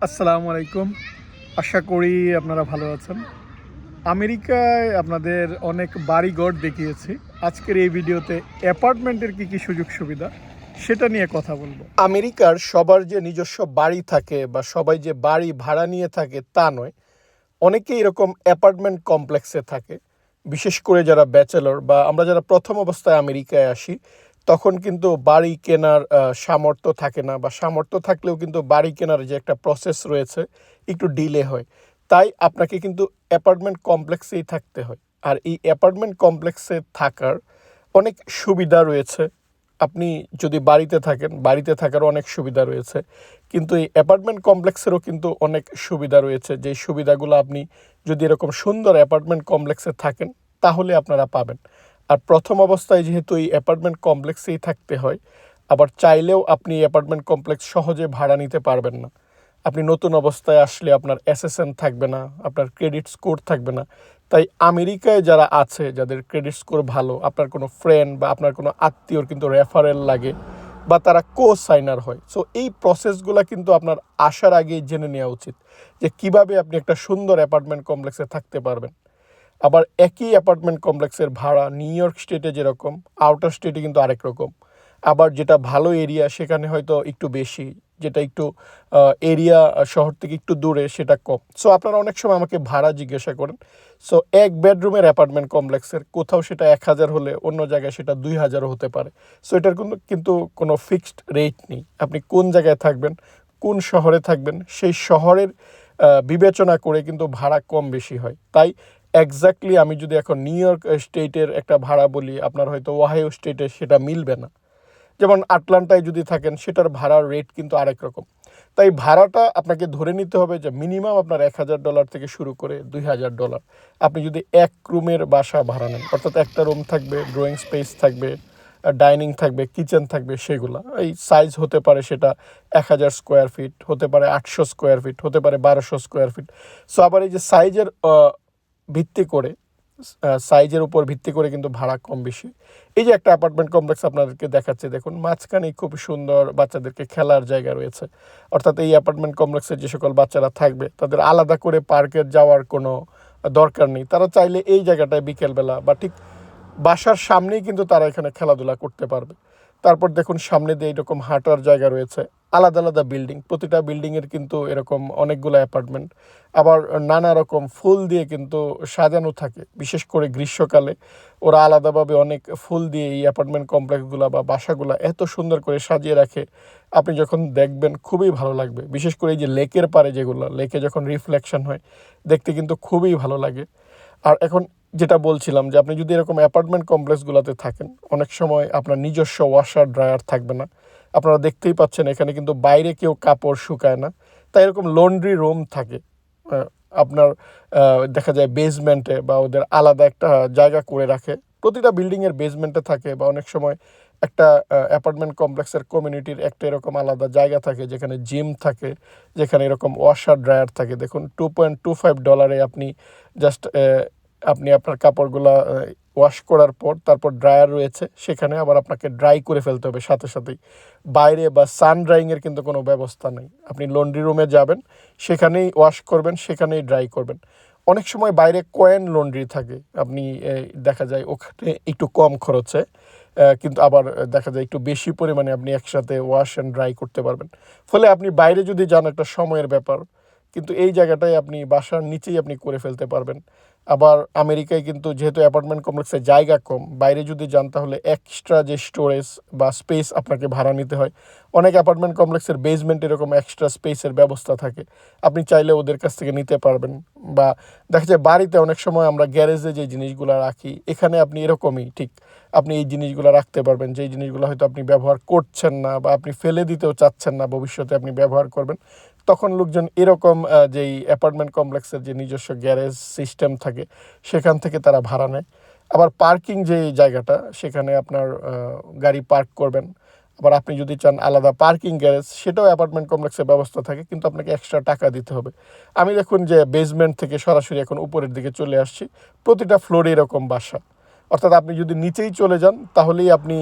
আসসালামু আলাইকুম। আশা করি আপনারা ভালো আছেন। আমেরিকায় আপনাদের অনেক বাড়িঘর দেখিয়েছি। আজকের এই ভিডিওতে অ্যাপার্টমেন্টের কি কি সুযোগ সুবিধা সেটা নিয়ে কথা বলব। আমেরিকার সবার যে নিজস্ব বাড়ি থাকে বা সবাই যে বাড়ি ভাড়া নিয়ে থাকে তা নয়। অনেকে এরকম অ্যাপার্টমেন্ট কমপ্লেক্সে থাকে। বিশেষ করে যারা ব্যাচেলর বা আমরা যারা প্রথম অবস্থায় আমেরিকায় আসি তখন কিন্তু বাড়ি কেনার সামর্থ্য থাকে না বা সামর্থ্য থাকলেও কিন্তু বাড়ি কেনার যে একটা প্রসেস রয়েছে একটু ডিলে হয়। তাই আপনাকে কিন্তু অ্যাপার্টমেন্ট কমপ্লেক্সেই থাকতে হয়। আর এই অ্যাপার্টমেন্ট কমপ্লেক্সে থাকার অনেক সুবিধা রয়েছে। আপনি যদি বাড়িতে থাকেন, বাড়িতে থাকার অনেক সুবিধা রয়েছে। কিন্তু এই অ্যাপার্টমেন্ট কমপ্লেক্সেরও কিন্তু অনেক সুবিধা রয়েছে। যে সুবিধাগুলো আপনি যদি এরকম সুন্দর অ্যাপার্টমেন্ট কমপ্লেক্সে থাকেন, তাহলে আপনারা পাবেন। আর প্রথম অবস্থায় যেহেতু এই অ্যাপার্টমেন্ট কমপ্লেক্সেই থাকতে হয়, আবার চাইলেও আপনি অ্যাপার্টমেন্ট কমপ্লেক্স সহজে ভাড়া নিতে পারবেন না। আপনি নতুন অবস্থায় আসলে আপনার এসএসএন থাকবে না, আপনার ক্রেডিট স্কোর থাকবে না। তাই আমেরিকায় যারা আছে, যাদের ক্রেডিট স্কোর ভালো, আপনার কোনো ফ্রেন্ড বা আপনার কোনো আত্মীয়র কিন্তু রেফারেল লাগে বা তারা কো সাইনার হয়। সো এই প্রসেসগুলো কিন্তু আপনার আসার আগেই জেনে নেওয়া উচিত যে কীভাবে আপনি একটা সুন্দর অ্যাপার্টমেন্ট কমপ্লেক্সে থাকতে পারবেন। আবার একই অ্যাপার্টমেন্ট কমপ্লেক্সের ভাড়া নিউ ইয়র্ক স্টেটে যেরকম, আউটার স্টেটে কিন্তু আরেক রকম। আবার যেটা ভালো এরিয়া, সেখানে হয়তো একটু বেশি, যেটা একটু এরিয়া শহর থেকে একটু দূরে, সেটা কম। সো আপনারা অনেক সময় আমাকে ভাড়া জিজ্ঞাসা করেন। সো এক বেডরুমের অ্যাপার্টমেন্ট কমপ্লেক্সের, কোথাও সেটা এক হাজার হলে অন্য জায়গায় সেটা দুই হাজারও হতে পারে। সো এটার কিন্তু কিন্তু কোনো ফিক্সড রেট নেই। আপনি কোন জায়গায় থাকবেন, কোন শহরে থাকবেন, সেই শহরের বিবেচনা করে কিন্তু ভাড়া কম বেশি হয়। তাই এক্স্যাক্টলি আমি যদি এখন নিউ ইয়র্ক স্টেটের একটা ভাড়া বলি, আপনার হয়তো ওহাইও স্টেটে সেটা মিলবে না। যেমন আটলান্টায় যদি থাকেন, সেটার ভাড়ার রেট কিন্তু আরেক রকম। তাই ভাড়াটা আপনাকে ধরে নিতে হবে যে মিনিমাম আপনার এক হাজার ডলার থেকে শুরু করে দুই হাজার ডলার আপনি যদি এক রুমের বাসা ভাড়া নেন, অর্থাৎ একটা রুম থাকবে ড্রয়িং স্পেস থাকবে ডাইনিং থাকবে কিচেন থাকবে, সেগুলা। এই সাইজ হতে পারে সেটা এক হাজার স্কোয়ার ফিট হতে পারে আটশো স্কোয়ার ফিট হতে পারে বারোশো স্কোয়ার ফিট সো আবার এই যে সাইজের ভিত্তি করে সাইজের উপর ভিত্তি করে কিন্তু ভাড়া কম বেশি। এই যে একটা অ্যাপার্টমেন্ট কমপ্লেক্স আপনাদেরকে দেখাচ্ছে, দেখুন মাঝখানে খুব সুন্দর বাচ্চাদেরকে খেলার জায়গা রয়েছে। অর্থাৎ এই অ্যাপার্টমেন্ট কমপ্লেক্সে যে সকল বাচ্চারা থাকবে, তাদের আলাদা করে পার্কে যাওয়ার কোনো দরকার নেই। তারা চাইলে এই জায়গাটায় বিকেলবেলা বা ঠিক বাসার সামনেই কিন্তু তারা এখানে খেলাধুলা করতে পারবে। তারপর দেখুন সামনে দিয়ে এরকম হাঁটার জায়গা রয়েছে। আলাদা আলাদা বিল্ডিং প্রতিটা বিল্ডিংয়ের কিন্তু এরকম অনেকগুলো অ্যাপার্টমেন্ট আবার নানা রকম ফুল দিয়ে কিন্তু সাজানো থাকে। বিশেষ করে গ্রীষ্মকালে ওরা আলাদাভাবে অনেক ফুল দিয়ে এই অ্যাপার্টমেন্ট কমপ্লেক্সগুলো বা বাসাগুলো এত সুন্দর করে সাজিয়ে রাখে। আপনি যখন দেখবেন খুবই ভালো লাগবে। বিশেষ করে এই যে লেকের পারে যেগুলো, লেকে যখন রিফ্লেকশন হয়, দেখতে কিন্তু খুবই ভালো লাগে। আর এখন যেটা বলছিলাম যে আপনি যদি এরকম অ্যাপার্টমেন্ট কমপ্লেক্সগুলোতে থাকেন, অনেক সময় আপনার নিজস্ব ওয়াশার ড্রায়ার থাকবে না। আপনারা দেখতেই পাচ্ছেন এখানে কিন্তু বাইরে কেউ কাপড় শুকায় না। তাই এরকম লন্ড্রি রুম থাকে। আপনার দেখা যায় বেসমেন্টে বা ওদের আলাদা একটা জায়গা করে রাখে। প্রতিটা বিল্ডিংয়ের বেসমেন্টে থাকে বা অনেক সময় একটা অ্যাপার্টমেন্ট কমপ্লেক্সের কমিউনিটির একটা এরকম আলাদা জায়গা থাকে যেখানে জিম থাকে, যেখানে এরকম ওয়াশার ড্রায়ার থাকে। দেখুন টু পয়েন্ট টু ফাইভ ডলারে আপনি জাস্ট আপনি আপনার কাপড়গুলো ওয়াশ করার পর তারপর ড্রায়ার রয়েছে, সেখানে আবার আপনাকে ড্রাই করে ফেলতে হবে সাথে সাথেই। বাইরে বা সান ড্রাইংয়ের কিন্তু কোনো ব্যবস্থা নেই। আপনি লন্ড্রি রুমে যাবেন, সেখানেই ওয়াশ করবেন, সেখানেই ড্রাই করবেন। অনেক সময় বাইরে কয়েন লন্ড্রি থাকে। আপনি দেখা যায় ওখানে একটু কম খরচে কিন্তু আবার দেখা যায় একটু বেশি পরিমাণে আপনি একসাথে ওয়াশ অ্যান্ড ড্রাই করতে পারবেন। ফলে আপনি বাইরে যদি যান একটা সময়ের ব্যাপার কিন্তু এই জায়গাটায় আপনি বাসার নিচেই আপনি করে ফেলতে পারবেন। আবার আমেরিকায় কিন্তু যেহেতু অ্যাপার্টমেন্ট কমপ্লেক্সে জায়গা কম, বাইরে যদি যান তাহলে এক্সট্রা যে স্টোরেজ বা স্পেস আপনাকে ভাড়া নিতে হয়, অনেক অ্যাপার্টমেন্ট কমপ্লেক্সের বেসমেন্ট এরকম এক্সট্রা স্পেসের ব্যবস্থা থাকে। আপনি চাইলে ওদের কাছ থেকে নিতে পারবেন বা দেখা যায় বাড়িতে অনেক সময় আমরা গ্যারেজে যে জিনিসগুলো রাখি, এখানে আপনি এরকমই ঠিক আপনি এই জিনিসগুলো রাখতে পারবেন, যেই জিনিসগুলো হয়তো আপনি ব্যবহার করছেন না বা আপনি ফেলে দিতেও চাচ্ছেন না ভবিষ্যতে আপনি ব্যবহার করবেন তখন লোকজন এরকম যেই অ্যাপার্টমেন্ট কমপ্লেক্সের যে নিজস্ব গ্যারেজ সিস্টেম থাকে, সেখান থেকে তারা ভাড়া নেয়। আবার পার্কিং যে জায়গাটা, সেখানে আপনার গাড়ি পার্ক করবেন। আবার আপনি যদি চান আলাদা পার্কিং গ্যারেজ সেটাও অ্যাপার্টমেন্ট কমপ্লেক্সের ব্যবস্থা থাকে, কিন্তু আপনাকে এক্সট্রা টাকা দিতে হবে। আমি দেখুন যে বেসমেন্ট থেকে সরাসরি এখন উপরের দিকে চলে আসছি, প্রতিটা ফ্লোরে এরকম বাসা। অর্থাৎ আপনি যদি নিচেই চলে যান, তাহলেই আপনি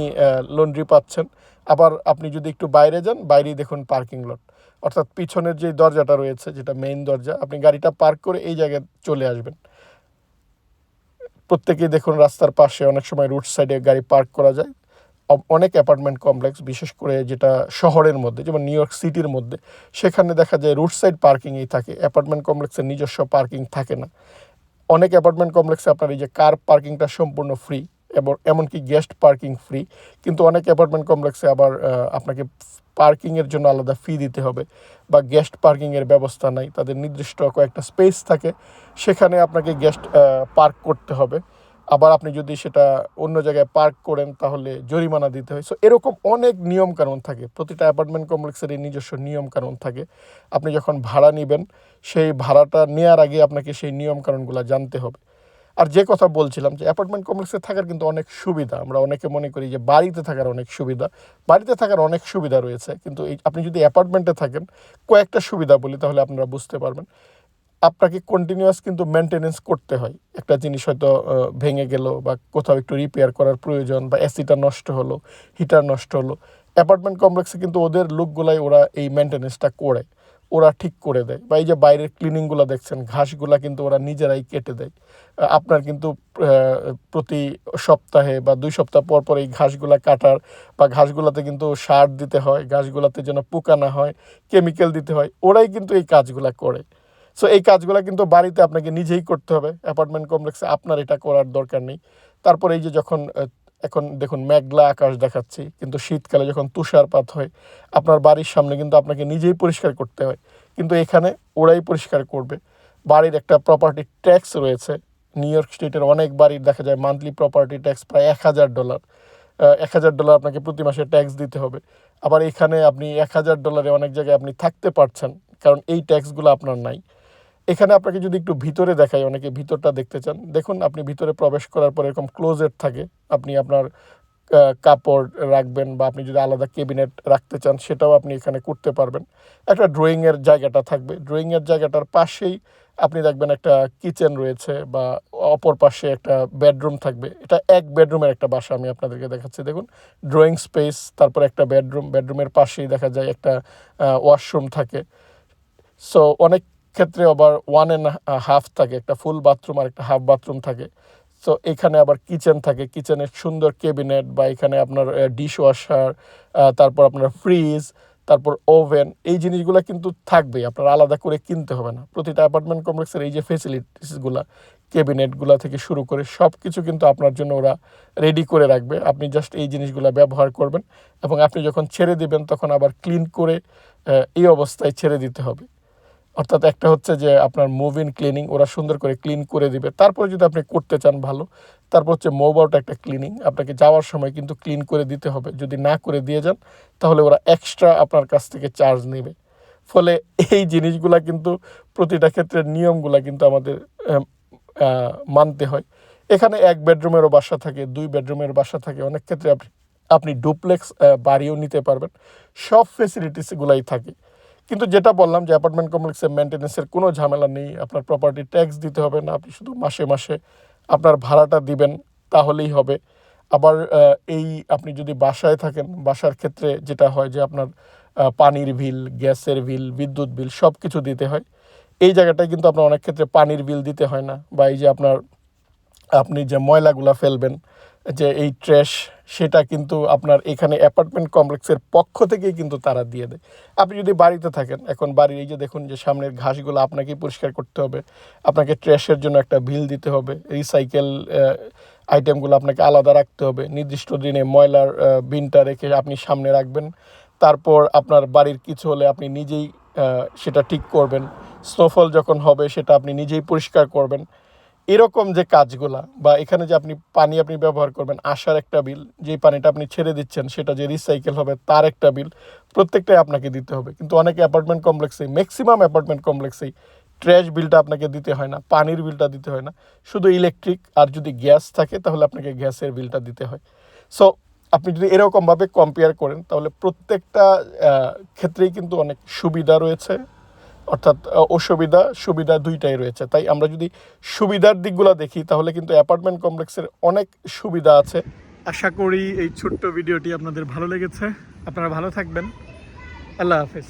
লন্ড্রি পাচ্ছেন। আবার আপনি যদি একটু বাইরে যান, বাইরেই দেখুন পার্কিং লট অর্থাৎ পিছনের যে দরজাটা রয়েছে, যেটা মেইন দরজা, আপনি গাড়িটা পার্ক করে এই জায়গায় চলে আসবেন। প্রত্যেকেই দেখুন রাস্তার পাশে অনেক সময় রুট সাইডে গাড়ি পার্ক করা যায়। অনেক অ্যাপার্টমেন্ট কমপ্লেক্স বিশেষ করে যেটা শহরের মধ্যে, যেমন নিউ ইয়র্ক সিটির মধ্যে, সেখানে দেখা যায় রুট সাইড পার্কিংই থাকে। অ্যাপার্টমেন্ট কমপ্লেক্সের নিজস্ব পার্কিং থাকে না। অনেক অ্যাপার্টমেন্ট কমপ্লেক্সে আপনার এই যে কার পার্কিংটা সম্পূর্ণ ফ্রি এবং এমনকি গেস্ট পার্কিং ফ্রি কিন্তু অনেক অ্যাপার্টমেন্ট কমপ্লেক্সে আবার আপনাকে পার্কিংয়ের জন্য আলাদা ফি দিতে হবে বা গেস্ট পার্কিংয়ের ব্যবস্থা নাই। তাদের নির্দিষ্ট কয়েকটা স্পেস থাকে, সেখানে আপনাকে গেস্ট পার্ক করতে হবে। আবার আপনি যদি সেটা অন্য জায়গায় পার্ক করেন, তাহলে জরিমানা দিতে হয়। সো এরকম অনেক নিয়ম কানুন থাকে। প্রতিটা অ্যাপার্টমেন্ট কমপ্লেক্সের এই নিজস্ব নিয়ম কানুন থাকে। আপনি যখন ভাড়া নেবেন, সেই ভাড়াটা নেওয়ার আগে আপনাকে সেই নিয়ম কানুনগুলো জানতে হবে। আর যে কথা বলছিলাম যে অ্যাপার্টমেন্ট কমপ্লেক্সে থাকার কিন্তু অনেক সুবিধা, আমরা অনেকে মনে করি যে বাড়িতে থাকার অনেক সুবিধা, বাড়িতে থাকার অনেক সুবিধা রয়েছে, কিন্তু এই আপনি যদি অ্যাপার্টমেন্টে থাকেন, কয়েকটা সুবিধা বলি তাহলে আপনারা বুঝতে পারবেন। আপনাকে কন্টিনিউয়াস কিন্তু মেনটেনেন্স করতে হয়। একটা জিনিস হয়তো ভেঙে গেল বা কোথাও একটু রিপেয়ার করার প্রয়োজন বা এসিটা নষ্ট হলো হিটার নষ্ট হলো অ্যাপার্টমেন্ট কমপ্লেক্সে কিন্তু ওদের লোকগুলাই ওরা এই মেনটেনেন্সটা করে। ওরা ঠিক করে দেয়। বা এই যে বাইরের ক্লিনিংগুলো দেখছেন, ঘাসগুলা কিন্তু ওরা নিজেরাই কেটে দেয়। আপনার কিন্তু প্রতি সপ্তাহে বা দুই সপ্তাহ পর পর এই ঘাসগুলা কাটার বা ঘাসগুলাতে কিন্তু সার দিতে হয়, ঘাসগুলাতে যেন পোকা না হয় কেমিক্যাল দিতে হয়, ওরাই কিন্তু এই কাজগুলা করে। সো এই কাজগুলো কিন্তু বাড়িতে আপনাকে নিজেই করতে হবে। অ্যাপার্টমেন্ট কমপ্লেক্সে আপনার এটা করার দরকার নেই। তারপরে এই যে যখন এখন দেখুন মেঘলা আকাশ দেখাচ্ছি, কিন্তু শীতকালে যখন তুষারপাত হয়, আপনার বাড়ির সামনে কিন্তু আপনাকে নিজেই পরিষ্কার করতে হয়। কিন্তু এখানে ওরাই পরিষ্কার করবে। বাড়ির একটা প্রপার্টি ট্যাক্স রয়েছে। নিউ ইয়র্ক স্টেটের অনেক বাড়ির দেখা যায় মান্থলি প্রপার্টি ট্যাক্স প্রায় এক হাজার ডলার এক হাজার ডলার আপনাকে প্রতি মাসে ট্যাক্স দিতে হবে। আবার এখানে আপনি এক হাজার ডলারে অনেক জায়গায় আপনি থাকতে পারছেন, কারণ এই ট্যাক্সগুলো আপনার নাই। এখানে আপনাকে যদি একটু ভিতরে দেখাই, অনেকে ভিতরটা দেখতে চান। দেখুন, আপনি ভিতরে প্রবেশ করার পর এরকম ক্লোজেট থাকে। আপনি আপনার কাপড় রাখবেন বা আপনি যদি আলাদা কেবিনেট রাখতে চান, সেটাও আপনি এখানে করতে পারবেন। একটা ড্রয়িংয়ের জায়গাটা থাকবে। ড্রয়িংয়ের জায়গাটার পাশেই আপনি দেখবেন একটা কিচেন রয়েছে বা অপর পাশে একটা বেডরুম থাকবে। এটা এক বেডরুমের একটা বাসা আমি আপনাদেরকে দেখাচ্ছি। দেখুন ড্রয়িং স্পেস তারপর একটা বেডরুম বেডরুমের পাশেই দেখা যায় একটা ওয়াশরুম থাকে। সো অনেক ক্ষেত্রে আবার ওয়ান অ্যান্ড হাফ থাকে, একটা ফুল বাথরুম আর একটা হাফ বাথরুম থাকে। সো এখানে আবার কিচেন থাকে। কিচেনের সুন্দর কেবিনেট বা এখানে আপনার ডিশ ওয়াশার তারপর আপনার ফ্রিজ তারপর ওভেন এই জিনিসগুলো কিন্তু থাকবেই। আপনার আলাদা করে কিনতে হবে না। প্রতিটা অ্যাপার্টমেন্ট কমপ্লেক্সের এই যে ফেসিলিটিসগুলো কেবিনেটগুলো থেকে শুরু করে সব কিছু কিন্তু আপনার জন্য ওরা রেডি করে রাখবে। আপনি জাস্ট এই জিনিসগুলো ব্যবহার করবেন এবং আপনি যখন ছেড়ে দিবেন, তখন আবার ক্লিন করে এই অবস্থায় ছেড়ে দিতে হবে। অর্থাৎ একটা হচ্ছে যে আপনার মুভ ইন ক্লিনিং ওরা সুন্দর করে ক্লিন করে দিবে। তারপরে যদি আপনি করতে চান ভালো, তারপর হচ্ছে মুভ আউট একটা ক্লিনিং আপনাকে যাওয়ার সময় কিন্তু ক্লিন করে দিতে হবে। যদি না করে দিয়ে যান, তাহলে ওরা এক্সট্রা আপনার কাছ থেকে চার্জ নেবে। ফলে এই জিনিসগুলা কিন্তু প্রতিটা ক্ষেত্রে নিয়মগুলা কিন্তু আমাদের মানতে হয়। এখানে এক বেডরুমেরও বাসা থাকে, দুই বেডরুমের বাসা থাকে। অনেক ক্ষেত্রে আপনি আপনি ডুপ্লেক্স বাড়িও নিতে পারবেন। সব ফেসিলিটিসগুলাই থাকে। কিন্তু যেটা বললাম যে অ্যাপার্টমেন্ট কমপ্লেক্সের মেনটেন্যান্সের কোনো ঝামেলা নেই, আপনার প্রপার্টি ট্যাক্স দিতে হবে না, আপনি শুধু মাসে মাসে আপনার ভাড়াটা দিবেন, তাহলেই হবে। আবার এই আপনি যদি বাসায় থাকেন, বাসার ক্ষেত্রে যেটা হয় যে আপনার পানির বিল, গ্যাসের বিল, বিদ্যুৎ বিল সব কিছু দিতে হয়। এই জায়গাটায় কিন্তু আপনার অনেক ক্ষেত্রে পানির বিল দিতে হয় না বা এই যে আপনার আপনি যে ময়লাগুলা ফেলবেন, যে এই ট্র্যাশ সেটা কিন্তু আপনার এখানে অ্যাপার্টমেন্ট কমপ্লেক্সের পক্ষ থেকেই কিন্তু তারা দিয়ে দেয়। আপনি যদি বাড়িতে থাকেন, এখন বাড়ির এই যে দেখুন যে সামনের ঘাসগুলো আপনাকেই পরিষ্কার করতে হবে, আপনাকে ট্র্যাশের জন্য একটা বিল দিতে হবে রিসাইকেল আইটেমগুলো আপনাকে আলাদা রাখতে হবে, নির্দিষ্ট দিনে ময়লার বিনটা রেখে আপনি সামনে রাখবেন, তারপর আপনার বাড়ির কিছু হলে আপনি নিজেই সেটা ঠিক করবেন স্নোফল যখন হবে সেটা আপনি নিজেই পরিষ্কার করবেন এরকম যে কাজগুলা বা এখানে যে আপনি পানি আপনি ব্যবহার করবেন, আসার একটা বিল যেই পানিটা আপনি ছেড়ে দিচ্ছেন সেটা যে রিসাইকেল হবে তার একটা বিল প্রত্যেকটাই আপনাকে দিতে হবে। কিন্তু অনেকে অ্যাপার্টমেন্ট কমপ্লেক্সে ম্যাক্সিমাম অ্যাপার্টমেন্ট কমপ্লেক্সেই ট্র্যাশ বিলটা আপনাকে দিতে হয় না, পানির বিলটা দিতে হয় না। শুধু ইলেকট্রিক আর যদি গ্যাস থাকে তাহলে আপনাকে গ্যাসের বিলটা দিতে হয়। সো আপনি যদি এরকমভাবে কম্পেয়ার করেন তাহলে প্রত্যেকটা ক্ষেত্রেই কিন্তু অনেক সুবিধা রয়েছে। অর্থাৎ অসুবিধা, সুবিধা দুইটাই রয়েছে। তাই আমরা যদি সুবিধার দিকগুলো দেখি, তাহলে কিন্তু অ্যাপার্টমেন্ট কমপ্লেক্সের অনেক সুবিধা আছে। আশা করি এই ছোট্ট ভিডিওটি আপনাদের ভালো লেগেছে। আপনারা ভালো থাকবেন। আল্লাহ হাফেজ।